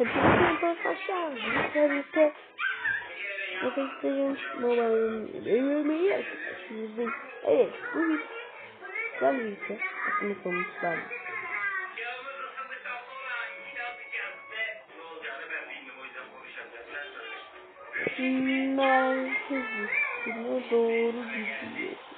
Hepinize arkadaşlar. Birlikte Efektlerin mobile'ın verilmeyi sizin evet bu bir güzel bir ülke. Aslında sonuçlar. Merkez üstüne doğru gidiyor.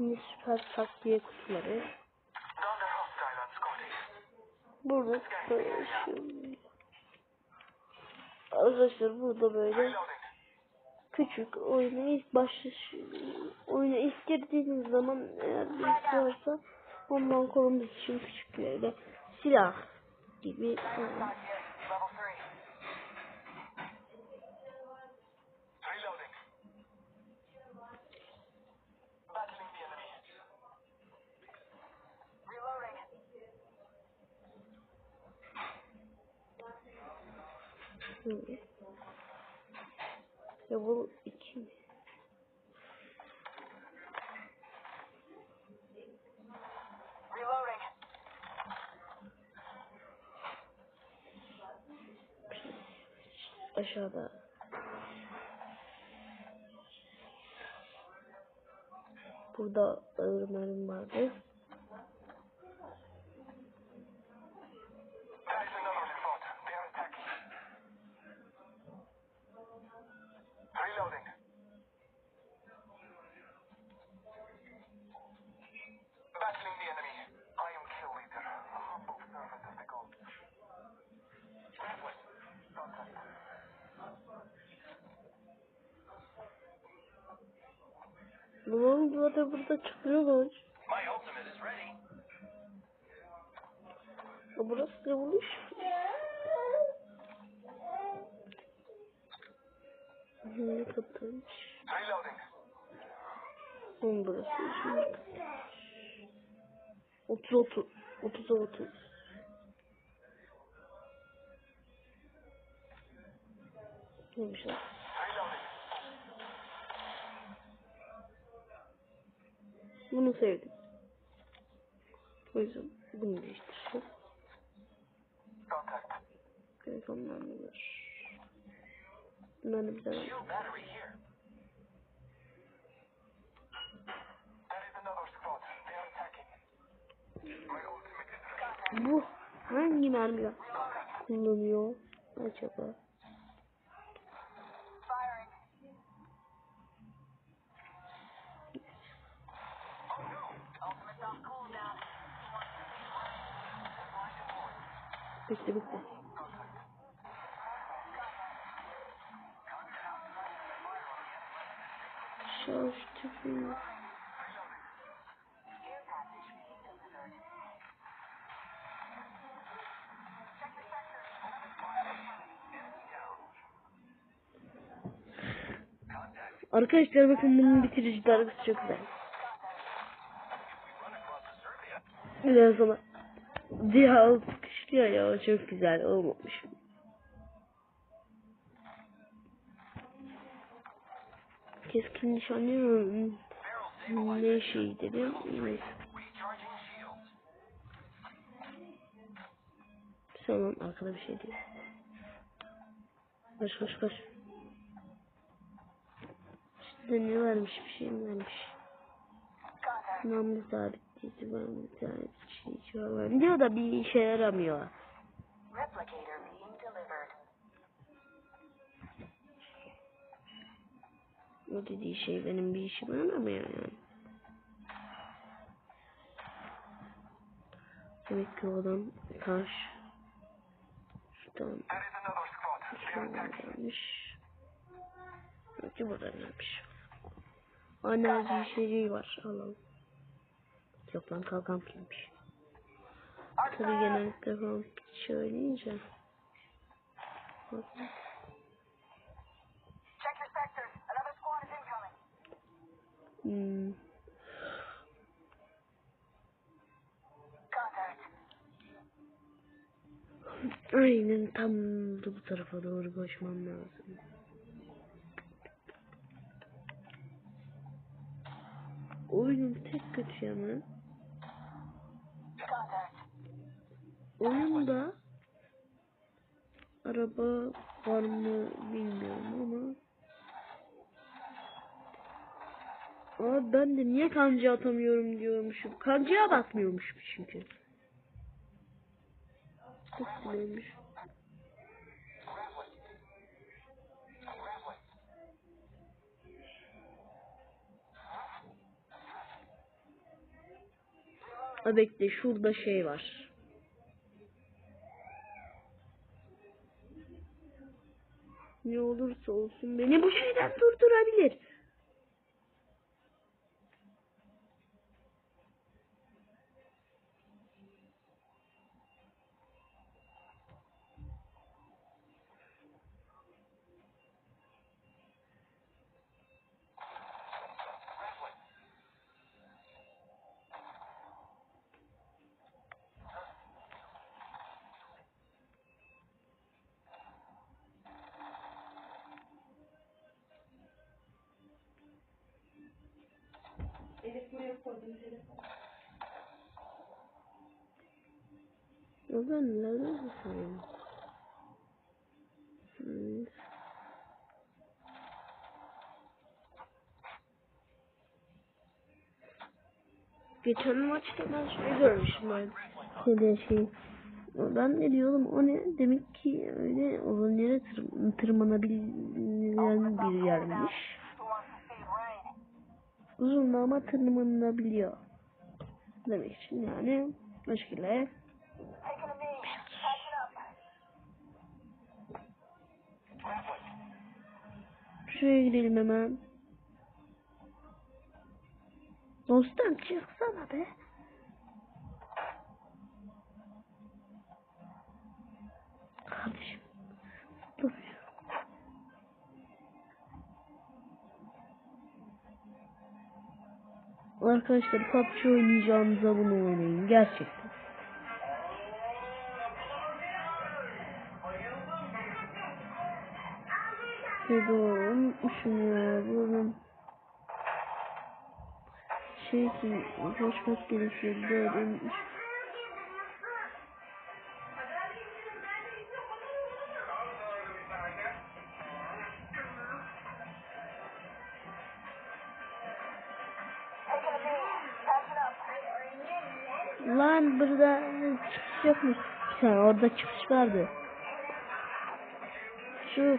Şimdi süper takviye kutuları. Burada böyle şu- Arkadaşlar burada böyle küçük oyuna ilk başlaş oyuna ilk girdiğiniz zaman eğer birisi varsa ondan korumak için küçük böyle silah gibi yani Level 3. Reloading. Battling the enemy. Reloading. Şimdi. Level 2 Reloading. aşağıda Burada ağır mermi vardı. Zaten burada çıkıyorlar. Burası level 3. Ne? Reloading. Oğlum burası şimdi 30 30 30 30 Neymiş o? Bunu sevdim. O yüzden bunu değiştireceğim. Telefonlar mı var? Bunlar da is ready. Bu hangi mermi kullanıyor acaba? Bekle bekle. Şarj tüpü. The. Arkadaşlar bakın bunun bitirici darbesi çok güzel. Biraz sonra diye alıp sıkıştırıyor ya o çok güzel olmamış. Keskin nişanlı ne şey dedim. Neyse. Tamam arkada bir şey değil. Koş koş koş. İşte ne vermiş bir şey mi vermiş? Contact. Namlu Kiti var bir şey var. Diyor da bir işe yaramıyor. O dediği şey benim bir işime yaramıyor yani. Demek ki o adam taş. Şuradan. Şuradan gelmiş. Belki buradan gelmiş. Ana bir şey var. Alalım. Yok lan kalkan pilmiş. Tabii genellikle kalkan incoming. Hmm. Aynen tam da bu tarafa doğru koşmam lazım. Oyunun tek kötü yanı oyunda araba var mı bilmiyorum ama Abi ben de niye kanca atamıyorum diyormuşum. Kancaya basmıyormuşum çünkü. Çok sinirmiş. Ha bekle şurada şey var. Ne olursa olsun beni bu şeyden durdurabilir. Ya ben nereden bakıyorum? Hmm. Geçen maçta ben şey görmüşüm ben. Şeyde şey. Ben ne diyorum o ne? Demek ki öyle olan yere tır- tırmanabilen bir yermiş. Uzun ama tırmanılabiliyor. Demek için yani o şekilde. Şuraya gidelim hemen. Dostum çıksana be. Arkadaşlar PUBG oynayacağınıza bunu oynayın. Gerçekten. Şurada unutmuşum ya. Buranın şey için koşmak gerekiyor. Böyle unutmuş. Orada çıkış vardı. Şu.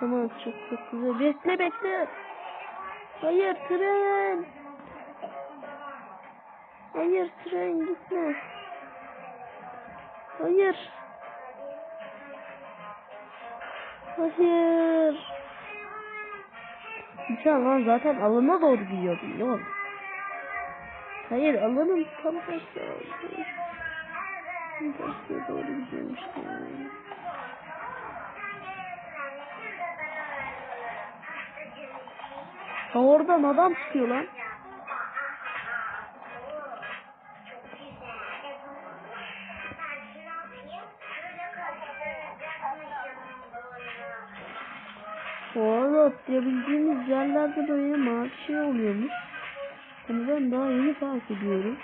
Tamam çok çok güzel. Bekle bekle. Hayır tren. Hayır tren gitme. Hayır. Hayır. Sen lan zaten alana doğru gidiyordun değil mi? Hayır alanın tam tersi oldu. Tersiye doğru gidiyormuştu. Ha oradan adam çıkıyor lan. Bu arada atlayabildiğimiz yerlerde böyle mavi şey oluyormuş. Bunu ben daha yeni fark ediyorum.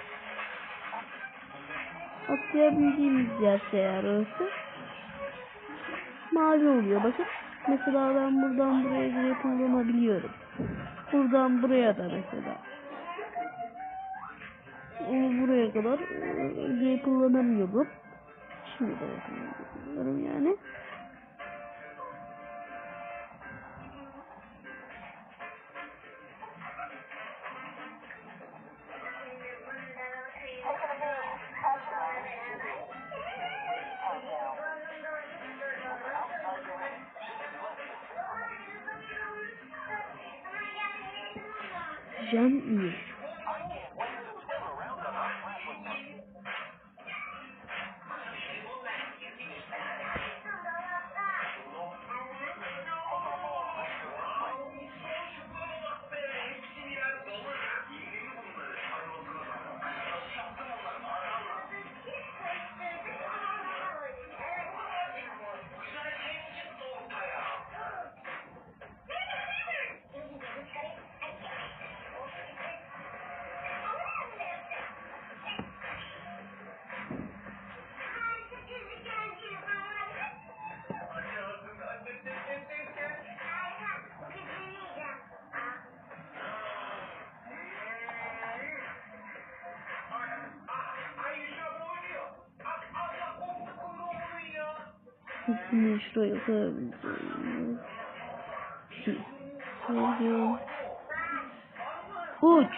Atlayabildiğimiz yerse eğer orası mavi oluyor. Bakın mesela ben buradan buraya göre kullanabiliyorum. Buradan buraya da mesela. Onu buraya kadar diye kullanamıyordum. Şimdi de kullanıyorum yani. Can iyi. Şimdi şuraya. Koyuyorum. Uç.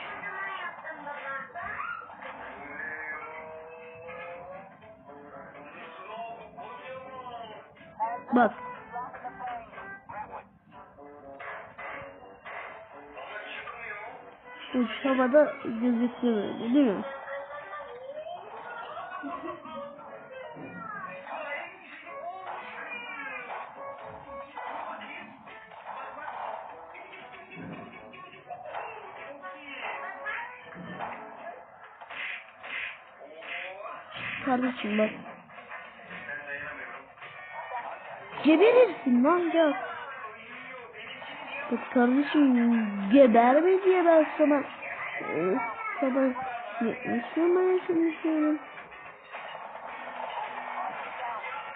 Bak. Uç havada gözüküyor öyle değil mi? Kardeşim bak. Geberirsin lan ya. Bak kardeşim geberme diye ben sana e, sana yetmişlemeye çalışıyorum.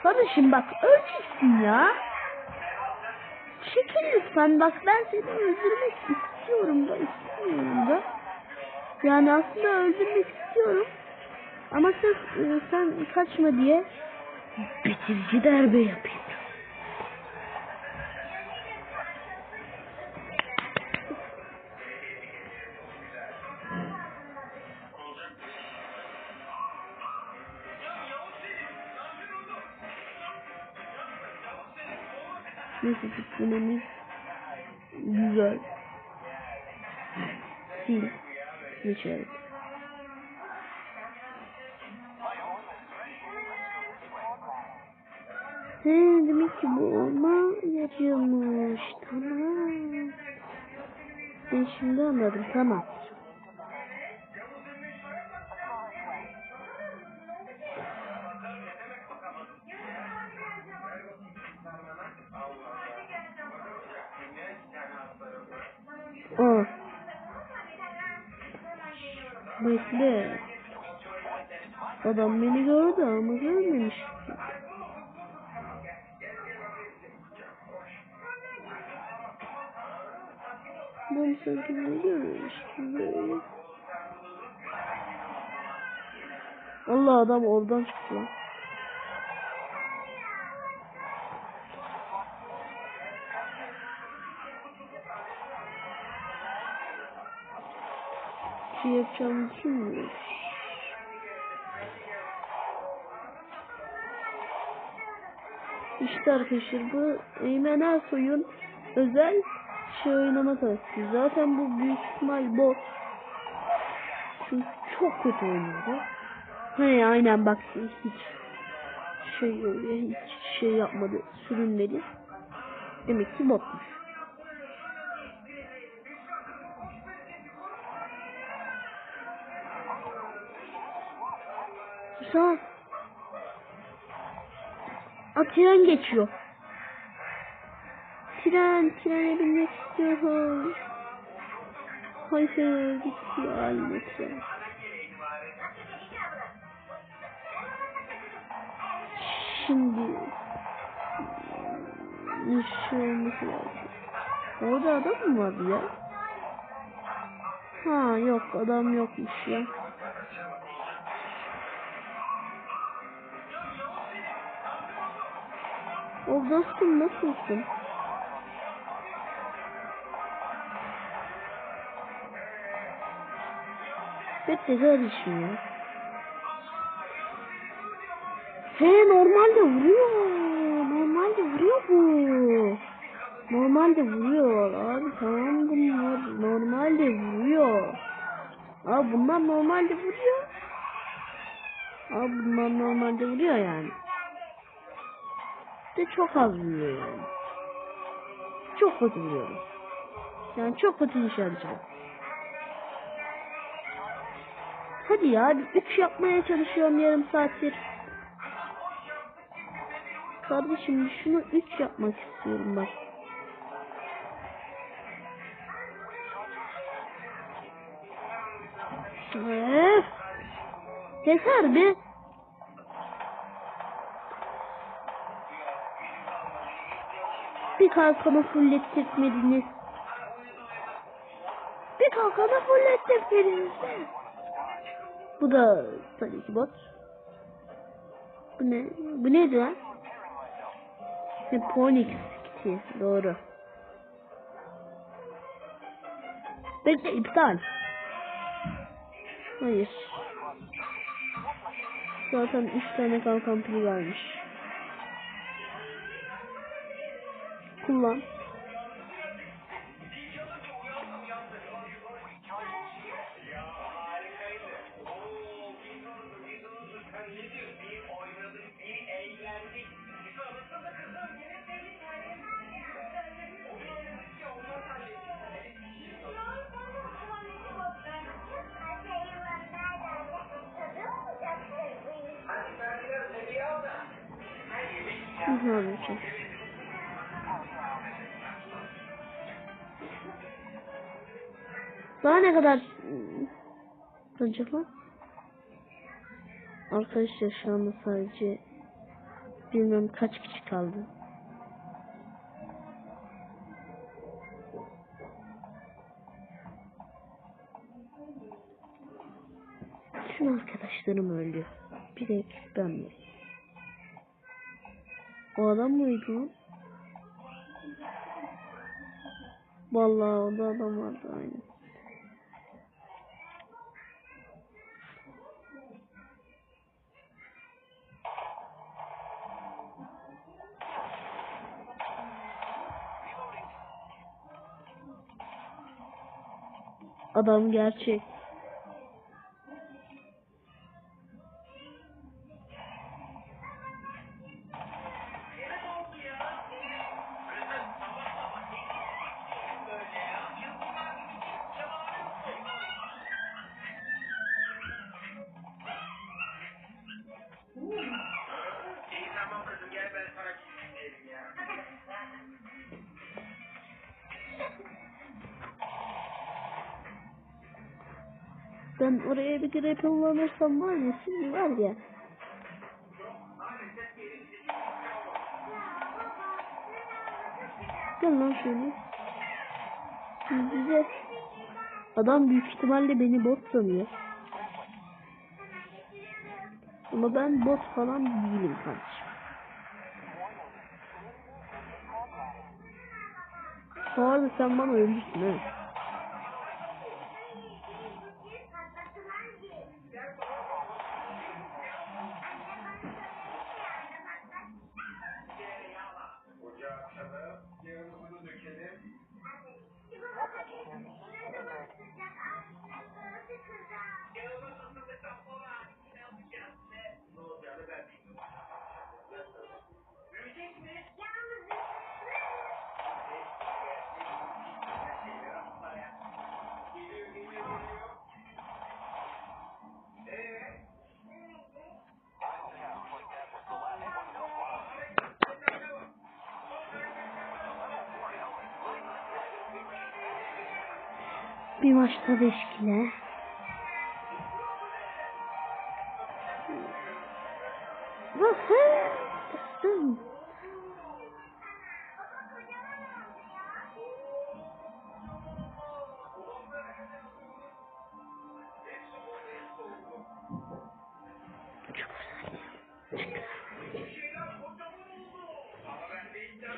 Kardeşim bak öleceksin ya. Çekil lütfen bak ben seni öldürmek istiyorum da istemiyorum da. Yani aslında öldürmek istiyorum. Ama sırf e, sen kaçma diye bitirici darbe yapayım. Olma yapıyormuş. Tamam. Ben şimdi anladım. Tamam. Aa. Bekle. Adam beni gördü ama görmemiş. Ben böyle. Allah adam oradan çıktı lan. Bir şey yapacağımı düşünmüyorum. İşte arkadaşlar bu Eymen Ersoy'un özel şey oynama taktiği. Zaten bu büyük ihtimal bot. Çünkü çok kötü oynuyordu. He aynen bak hiç şey hiç şey yapmadı sürünmedi. Demek ki botmuş. Sağ. Aa, tren geçiyor. Tren, trene binmek istiyorum. Hayır, gitti lütfen. Şimdi ne şey olması lazım. Orada adam mı vardı ya? Ha yok adam yokmuş ya. O dostum nasılsın? Kardeşim ya. He normalde vuruyor. Normalde vuruyor bu. Normalde vuruyor abi tamam bunlar normalde vuruyor. Abi bunlar normalde vuruyor. Abi bunlar normalde vuruyor yani. De çok az vuruyor yani. Çok kötü vuruyor. Yani çok kötü nişancı. Hadi ya üç yapmaya çalışıyorum yarım saattir. Kardeşim şunu üç yapmak istiyorum bak. Öf. Yeter be. Bir kalkanı fullettirtmediniz. Bir kalkanı fullettirtmediniz. Bu da tabii ki bot. Bu ne? Bu neydi lan? Ne Ponix kiti. Doğru. Bekle iptal. Hayır. Zaten 3 tane kalkan pili varmış. Kullan. Ne yapacağım? Daha ne kadar acaba? Arkadaşlar şu anda sadece bilmem kaç kişi kaldı. Tüm arkadaşlarım öldü. Bir de ben mi? O adam mıydı? Vallahi o da adam vardı aynı. Adam gerçek. Ben oraya bir grep kullanırsam var ya şimdi var ya. Gel lan şöyle. Güzel. Adam büyük ihtimalle beni bot sanıyor. Ama ben bot falan değilim kardeşim. Bu arada sen bana ölmüşsün ha. Ocağı açalım. Yağımızı dökelim. Bir maçta beş kile. Woohoo!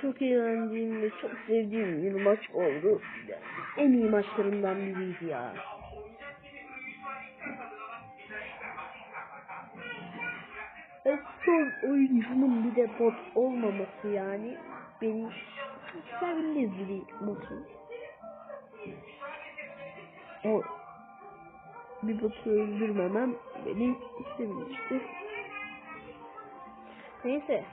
Çok eğlendiğim ve çok sevdiğim bir maç oldu. Yani en iyi maçlarımdan biriydi ya. Ve son oyuncunun bir de bot olmaması yani beni Sevindiyiz bir botu. O bir botu öldürmemem beni sevinçti. Neyse.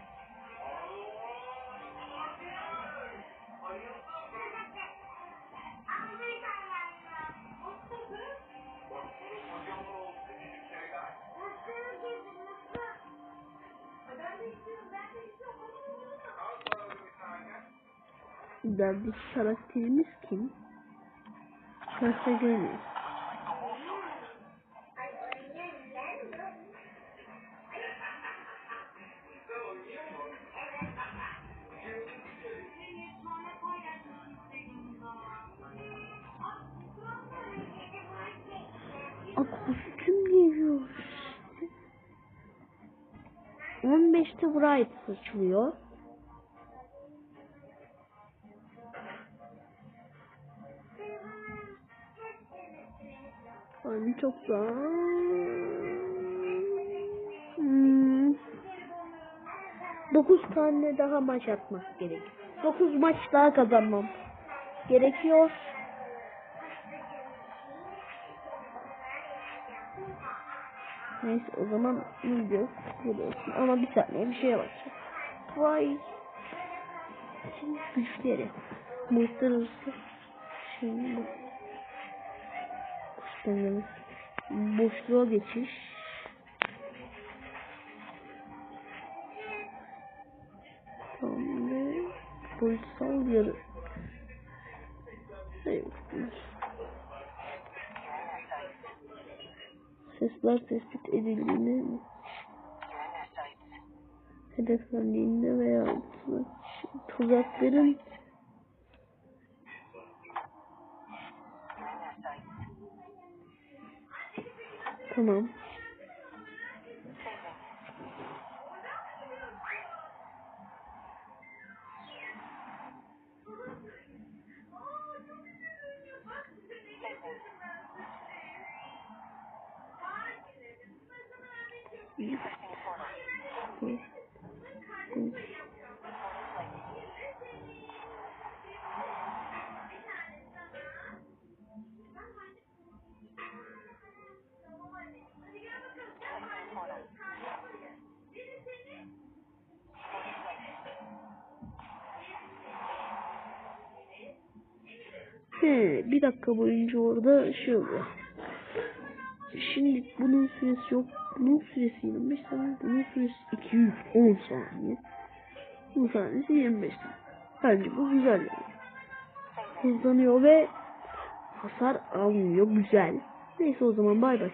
Derdeki karakterimiz kim? Cartagena. A kostüm geliyor. 15'te Bright saçılıyor. Çok daha... Hmm. 9 tane daha maç atmak gerek. 9 maç daha kazanmam gerekiyor. Neyse o zaman video. Ama bir saniye bir şeye bakacağım. Vay. Şimdi güçleri. Arası. Şimdi bu. Kuşlarımız. Boşluğa geçiş. Tamam ve boyutsal yarı. Sesler tespit edildiğinde hedeflendiğinde veya tuzakların Tamam. He, bir dakika boyunca orada şey oluyor. Şimdi bunun süresi yok. Bunun süresi 25 saniye. Bunun süresi 210 saniye. Bu saniyesi 25 saniye. Bence bu güzel yani. Hızlanıyor ve hasar almıyor. Güzel. Neyse o zaman bay bay.